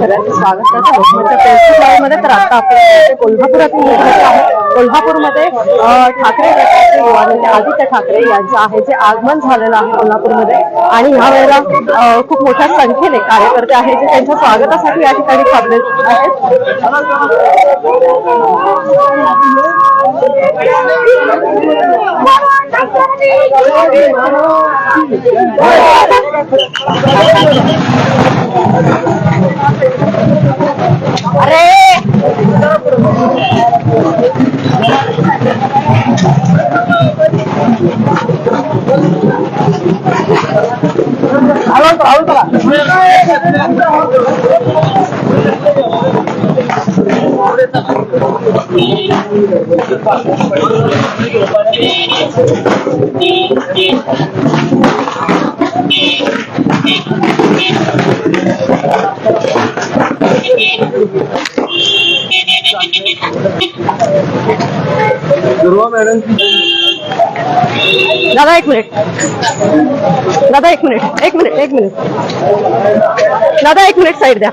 सगळ्यांचं स्वागत लोकमतच्या फेसबुक लाईव्हमध्ये तर आता आपण कोल्हापुरातील आहे कोल्हापूरमध्ये ठाकरे गटाचे युवा नेते आदित्य ठाकरे यांचं आहे जे आगमन झालेलं आहे कोल्हापूरमध्ये. आणि ह्या वेळेला खूप मोठ्या संख्येने कार्यकर्ते आहेत जे त्यांच्या स्वागतासाठी या ठिकाणी थांबले आहेत. दुर्वा मैडम की दादा एक मिनिट. दादा एक मिनिट. एक मिनिट एक मिनिट. दादा एक मिनिट साईड द्या.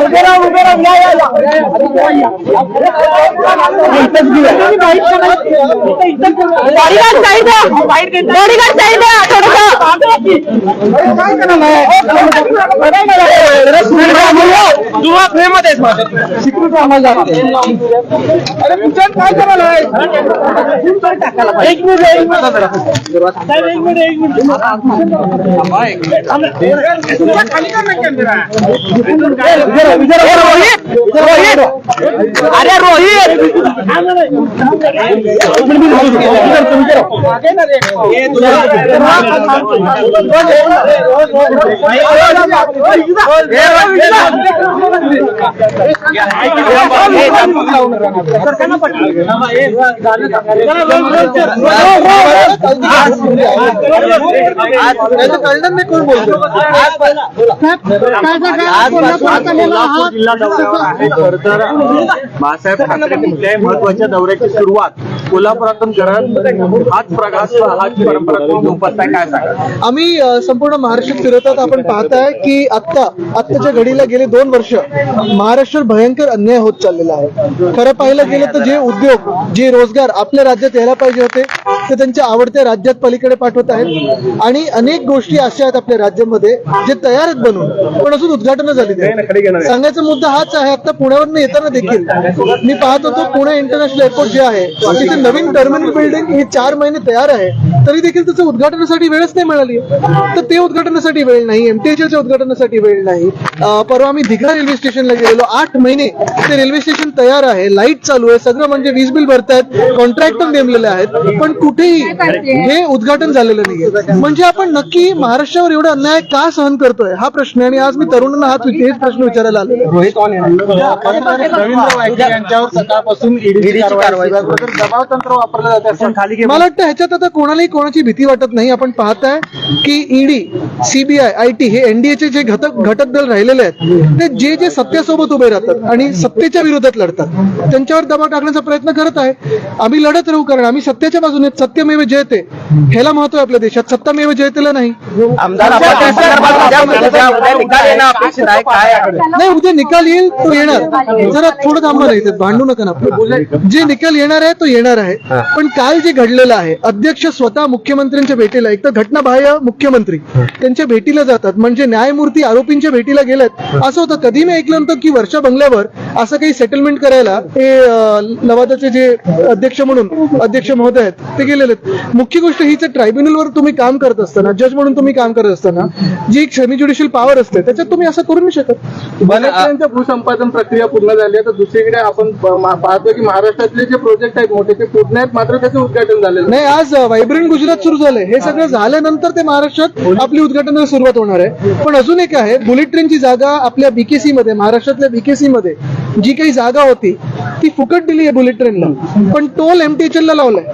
उभे राहा उभे राहा या या बॉडीगार्ड द्या बॉडीगार्ड तू फ्रेममध्ये काय करायला एक मिनिट एक मिनिट. एक कॅमेरा? अरे रोहित! कळलं नाही कोण बोलतो जिल्हा आहे तर बाळासाहेब ठाकरे कुठल्याही महत्त्वाच्या दौऱ्याची सुरुवात. कोल्हापुरातून करत हाच प्रघात हाच परंपरा तुम्ही जोपासताय काय सांगा आम्ही संपूर्ण महाराष्ट्रात फिरतात आपण पाहताय की आत्ता आत्ताच्या घडीला गेले दोन वर्ष महाराष्ट्र भयंकर अन्याय होत चाललेला आहे. खरं पाहिलं गेलं तर जे उद्योग जे रोजगार आपल्या राज्यात यायला पाहिजे होते ते त्यांच्या आवडत्या राज्यात पलीकडे पाठवत आहेत. आणि अनेक गोष्टी अशा आहेत आपल्या राज्यामध्ये जे तयार आहेत बनून पण अजून उद्घाटन झालेली आहेत. सांगायचा मुद्दा हाच आहे आता पुण्यावरून येताना देखील मी पाहत होतो पुणे इंटरनॅशनल एअरपोर्ट जे आहे तिथे नवीन टर्मिनल बिल्डिंग ही चार महिने तयार आहे तरी देखील त्याचं उद्घाटनासाठी वेळच नाही मिळाली. तर ते उद्घाटनासाठी वेळ नाही एमटीएचच्या उद्घाटनासाठी वेळ नाही. परवा आम्ही दिघा रेल्वे स्टेशनला गेलेलो आठ महिने ते रेल्वे स्टेशन तयार आहे लाइट चालू आहे सगळं म्हणजे वीज बिल भरतायत कॉन्ट्रॅक्टर नेमलेले आहेत पण कुठेही हे उद्घाटन झालेलं नाहीये. म्हणजे आपण नक्की महाराष्ट्रावर एवढा अन्याय का सहन करतोय? हा प्रश्न आहे. आणि आज मी तरुणांना हाच हेच प्रश्न विचारायला आलो रवींद्र वायके यांच्यावर सकाळपासून ईडीची कारवाई दबाव तंत्र वापरलं जाते असं खाली मला वाटतं ह्याच्यात आता कोणालाही कोणाची भीती वाटत नाही. आपण पाहताय की ईडी सीबीआय आय टी हे एनडीएचे जे घटक घटक दल राहिलेले आहेत ते जे जे सत्तेसोबत उभे राहतात आणि सत्तेच्या विरोधात लढतात त्यांच्यावर दबाव टाकण्याचा प्रयत्न करत आहे. आम्ही लढत राहू कारण आम्ही सत्याच्या बाजूने. सत्यमेव जयते. ह्याला महत्त्व आहे आपल्या देशात. सत्तामेव जयतेला नाही. आमदार नाही उद्या निकाल येईल तो येणार. जरा थोडं थांबा नाही इथे, भांडू नका ना जे निकाल येणार आहे तो येणार आहे. पण काल जे घडलेलं आहे अध्यक्ष स्वतः मुख्यमंत्र्यांच्या भेटीला एक तर घटनाबाह्य मुख्यमंत्री त्यांच्या भेटीला जातात. म्हणजे न्यायमूर्ती आरोपींच्या भेटीला गेलेत. असं होतं कधी मी ऐकलं नव्हतं की वर्षा बंगल्यावर असं काही सेटलमेंट करायला ते लवादाचे जे अध्यक्ष म्हणून अध्यक्ष महोदय आहेत ते गेलेले आहेत. मुख्य गोष्ट हीच ट्रायब्युनलवर तुम्ही काम करत असताना जज म्हणून तुम्ही काम करत असताना जी एक सेमी ज्युडिशियल पॉवर असते त्याच्यात तुम्ही असं करू नाही शकत. बऱ्याच भूसंपादन प्रक्रिया पूर्ण झाली आहे तर दुसरीकडे आपण पाहतो की महाराष्ट्रातले जे प्रोजेक्ट आहेत मोठे ते पूर्ण आहेत मात्र त्याचं उद्घाटन झालेलं नाही. नाही आज व्हायब्रंट गुजरात सुरू झालंय. हे सगळं झाल्यानंतर ते महाराष्ट्रात आपली उद्घाटनाला सुरुवात होणार आहे. पण अजून एक आहे बुलेट ट्रेनची जागा आपल्या बीकेसी मध्ये महाराष्ट्रातल्या बीकेसी मध्ये जी काही जागा होती ती फुकट दिली आहे बुलेट ट्रेनला पण टोल एमटीएचएल ला लावलाय.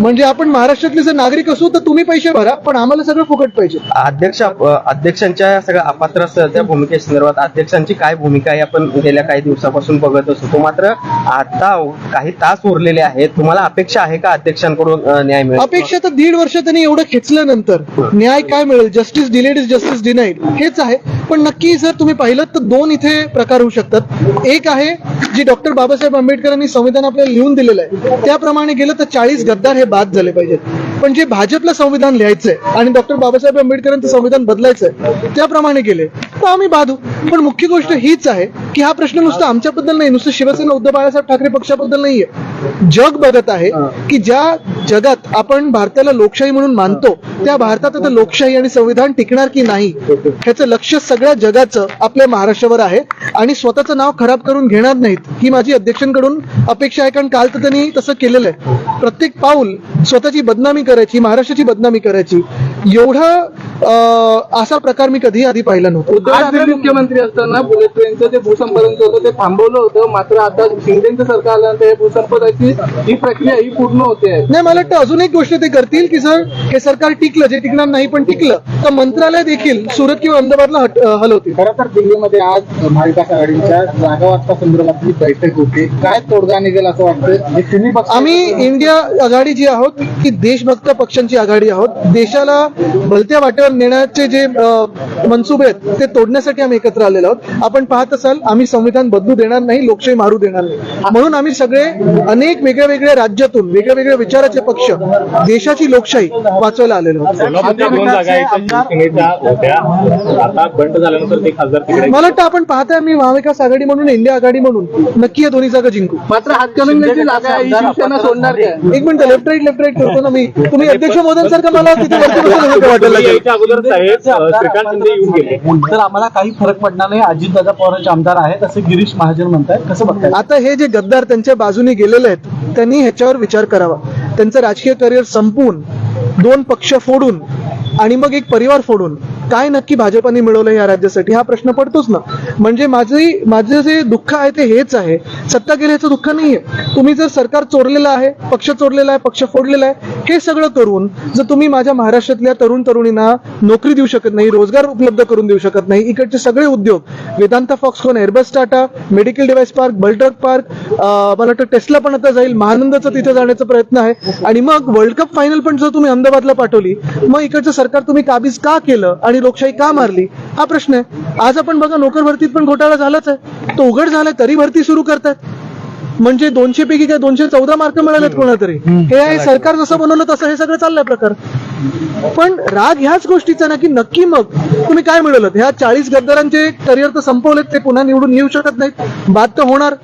म्हणजे आपण महाराष्ट्रातले जर नागरिक असू तर तुम्ही पैसे भरा पण आम्हाला सगळं फुकट पाहिजे. अध्यक्ष अध्यक्षांच्या सगळ्या अपात्र असलेल्या भूमिकेसंदर्भात अध्यक्षांची काय भूमिका आहे आपण गेल्या काही दिवसापासून बघत असतो मात्र आता काही तास उरलेले आहेत. तुम्हाला अपेक्षा आहे का अध्यक्षांकडून न्याय मिळेल? अपेक्षा तर दीड वर्ष त्यांनी एवढं खेचल्यानंतर न्याय काय मिळेल? Justice delayed is justice denied हेच आहे. पण नक्की जर तुम्ही पाहिलं तर दोन इथे प्रकार होऊ शकतात. एक आहे जी डॉक्टर बाबासाहेब आंबेडकरांनी संविधान आपल्याला लिहून दिलेलं आहे. त्याप्रमाणे गेलं तर चाळीस गद्दार हे बाद झाले पाहिजेत. पण जे भाजपला संविधान लिहायचंय आणि डॉक्टर बाबासाहेब आंबेडकरांचं संविधान बदलायचंय त्याप्रमाणे गेले तर आम्ही बाधू. पण मुख्य गोष्ट हीच आहे की हा प्रश्न नुसता आमच्याबद्दल नाही नुसतं शिवसेना उद्धव बाळासाहेब ठाकरे पक्षाबद्दल नाहीये. जग बघत आहे की ज्या जगात आपण भारताला लोकशाही म्हणून मानतो त्या भारतात आता लोकशाही आणि संविधान टिकणार की नाही ह्याचं लक्ष सगळ्या जगाचं आपल्या महाराष्ट्रावर आहे. आणि स्वतःचं नाव खराब करून घेणार नाहीत ही माझी अध्यक्षांकडून अपेक्षा आहे कारण काल तर त्यांनी तसं केलेलं आहे. प्रत्येक पाऊल स्वतःची बदनामी करायची महाराष्ट्राची बदनामी करायची. एवढा असा प्रकार मी कधीही आधी पाहिला नव्हता. उद्धव ठाकरे मुख्यमंत्री असताना बुलेट ट्रेनचं जे भूसंपादन होतं ते थांबवलं होतं. मात्र आता शिंदेचं सरकार आल्यानंतर हे भूसंपादनाची ही प्रक्रिया ही पूर्ण होते. नाही मला वाटतं अजून एक गोष्ट ते करतील की जर हे सरकार टिकलं जे टिकणार नाही पण टिकलं तर मंत्रालय देखील सुरत किंवा अहमदाबादला हलवतील. खरं तर दिल्लीमध्ये आज महाविकास आघाडीच्या जागा वाटपा संदर्भातली बैठक होती काय तोडगा निघेल असं वाटतं आम्ही इंडिया आघाडी जी आहोत ती देशभक्त पक्षांची आघाडी आहोत देशाला भलत्या वाटेवर नेण्याचे जे मनसुबे आहेत ते तोडण्यासाठी आम्ही एकत्र आलेलो आहोत. आपण पाहत असाल आम्ही संविधान बदलू देणार नाही लोकशाही मारू देणार नाही. म्हणून आम्ही सगळे अनेक वेगळ्या वेगळ्या राज्यातून वेगळ्या वेगळ्या विचाराचे पक्ष देशाची लोकशाही वाचवायला आलेलो आहोत कोल्हापूरच्या दोन जागा आहेत त्या शिवसेनेच्या होत्या. आता बंड झाल्यानंतर ते खासदार तिकडे मला वाटतं आपण पाहताय आम्ही महाविकास आघाडी म्हणून इंडिया आघाडी म्हणून नक्की या दोन्ही जागा जिंकू. मात्र हातकणंगलेची ही शिवसेना सोडणार एक minute left right left right करतो ना मी. तुम्ही अध्यक्ष मोदींसारखं मला तिथे तर आम्हाला काही फरक पडणार नाही. अजितदादा पवारांचे आमदार आहेत असे गिरीश महाजन म्हणतात कसं बघताय? आता हे जे गद्दार त्यांच्या बाजूने गेलेले आहेत त्यांनी ह्याच्यावर विचार करावा. त्यांचं राजकीय करिअर संपवून दोन पक्ष फोडून आणि मग एक परिवार फोडून काय नक्की भाजपाने मिळवलं या राज्यासाठी? हा प्रश्न पडतोच ना. म्हणजे माझी माझं जे दुःख आहे ते हेच आहे. सत्ता गेल्याचं दुःख नाहीये. तुम्ही जर सरकार चोरलेलं आहे पक्ष चोरलेला आहे पक्ष फोडलेला आहे हे सगळं करून जर तुम्ही माझ्या महाराष्ट्रातल्या तरुण तरुणींना नोकरी देऊ शकत नाही रोजगार उपलब्ध करून देऊ शकत नाही इकडचे सगळे उद्योग Vedanta Foxconn Airbus Tata medical device park बलटक park मला वाटतं टेस्ला पण आता जाईल महानंदाचं तिथे जाण्याचा प्रयत्न आहे. आणि मग वर्ल्ड कप फायनल पण जर तुम्ही अहमदाबादला पाठवली. मग इकडचं सरकार तुम्ही काबीज का केलं आणि लोकशाही का मारली? हा प्रश्न आहे. आज आपण बघा नोकर भरतीत पण घोटाळा झालाच आहे. तो उघड झालाय तरी भरती सुरू करतात म्हणजे दोनशे पैकी काय दोनशे चौदा मार्क मिळालेत कोणाला तरी हे आहे सरकार जसं बनवलं तसं हे सगळं चाललंय प्रकार. पण राग ह्याच गोष्टीचा ना की नक्की मग तुम्ही काय मिळवलं? ह्या चाळीस गद्दारांचे करिअर तर संपवलेत ते पुन्हा निवडून येऊ शकत नाहीत. बाद तर होणार.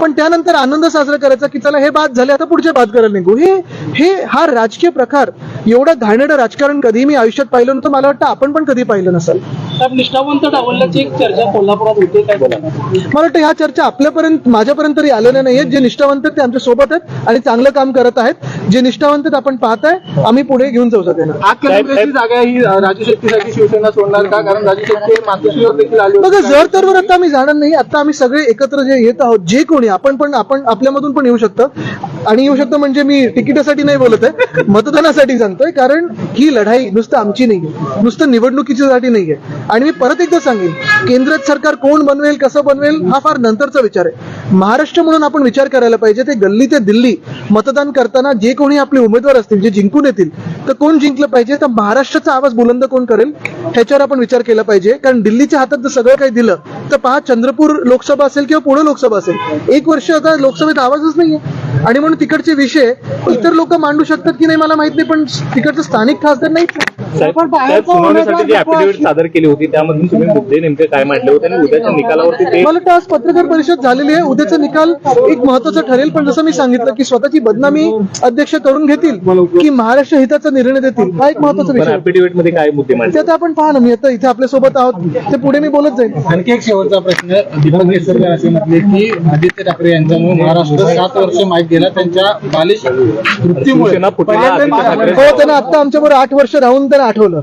पण त्यानंतर आनंद साजरा करायचा की चला हे बाद झाले आता पुढचे बाद करायला निघू. हे हे हा राजकीय प्रकार एवढं घाणेरडं राजकारण कधी मी आयुष्यात पाहिलं नव्हतं. मला वाटतं आपण पण कधी पाहिलं नसेल. साहेब निष्ठावंत डावलल्याची एक चर्चा कोल्हापुरात होते काय बोला मला वाटतं ह्या चर्चा आपल्यापर्यंत माझ्यापर्यंत तरी आलेल्या नाहीयेत. जे निष्ठावंत ते आमच्यासोबत आहेत आणि चांगलं काम करत आहेत. जे निष्ठावंत आहेत आपण पाहताय आम्ही पुढे घेऊन जाऊ हातकणंगलेची जागा ही राजू शेट्टीसाठी शिवसेना सोडणार का? कारण राजू शेट्टी मातोश्रीवर देखील आले बघा जर तरवर आता आम्ही जाणार नाही आता आम्ही सगळे एकत्र जे येत आहोत जे कोणी आपण पण आपण आपल्यामधून पण येऊ शकतं. आणि येऊ शकतं म्हणजे मी तिकिटासाठी नाही बोलत आहे मतदानासाठी सांगतोय कारण ही लढाई नुसतं आमची नाहीये. नुसतं निवडणुकीच्यासाठी नाहीये. आणि मी परत एकदा सांगेन केंद्र सरकार कोण बनवेल कसं बनवेल हा फार नंतरचा विचार आहे. महाराष्ट्र म्हणून आपण विचार करायला पाहिजे ते गल्ली ते दिल्ली मतदान करताना जे कोणी आपले उमेदवार असतील जे जिंकून येतील तर कोण जिंकलं पाहिजे तर महाराष्ट्राचा आवाज बुलंद कोण करेल ह्याच्यावर आपण विचार केला पाहिजे. कारण दिल्लीच्या हातात जर सगळं काही दिलं तर पहा चंद्रपूर लोकसभा असेल किंवा पुणे लोकसभा असेल एक वर्ष आता लोकसभेत आवाजच नाहीये. आणि म्हणून तिकडचे विषय इतर लोक मांडू शकतात की नाही मला माहीत नाही पण तिकडचे स्थानिक खासदार नाही सादर केली होती त्यामधून तुम्ही मुद्दे नेमके काय मांडले होते आणि उद्याच्या निकालावरती मला वाटतं आज पत्रकार परिषद झालेली आहे. उद्याचा निकाल एक महत्त्वाचा ठरेल पण जसं मी सांगितलं की स्वतःची बदनामी अध्यक्ष करून घेतील की महाराष्ट्र हिताचा निर्णय देतील हा एक महत्त्वाचा विषयमध्ये काय मुद्दे ते मांडले? आता आपण पहा ना मी आता इथे आपल्यासोबत आहोत ते पुढे मी बोलत जाईल. आणखी एक शेवटचा प्रश्न दीपक केसरकर असे म्हटले की आदित्य ठाकरे यांच्यामुळे महाराष्ट्र सात वर्ष माहीत गेला. त्यांच्या बालिश हो त्यांना आता आमच्या बरोबर आठ वर्ष राहून त्यांना आठवलं.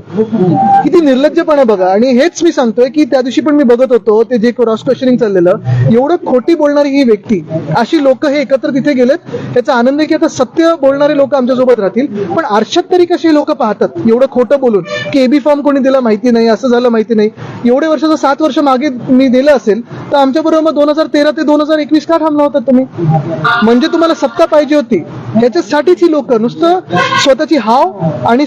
किती निर्लज्जपणा बघा. आणि हेच मी सांगतोय की त्या दिवशी पण मी बघत होतो ते जे क्रॉस क्वेश्चनिंग चाललेलं एवढं खोटी बोलणारी ही व्यक्ती अशी लोक हे एकत्र तिथे गेलेत त्याचा आनंद की आता सत्य बोलणारे लोक आमच्यासोबत राहतील. पण आरशात तरी कशी लोक पाहतात? एवढं खोटं बोलून की एबी फॉर्म कोणी दिला माहिती नाही असं झालं माहिती नाही. एवढे वर्ष जर सात वर्ष मागे मी दिलं असेल तर आमच्या बरोबर मग दोन हजार तेरा ते दोन हजार एकवीस का थांबला होता तुम्ही? म्हणजे तुम्हाला सत्ता पाहिजे होती. याच्यासाठीच ही लोक नुसतं स्वतःची हाव आणि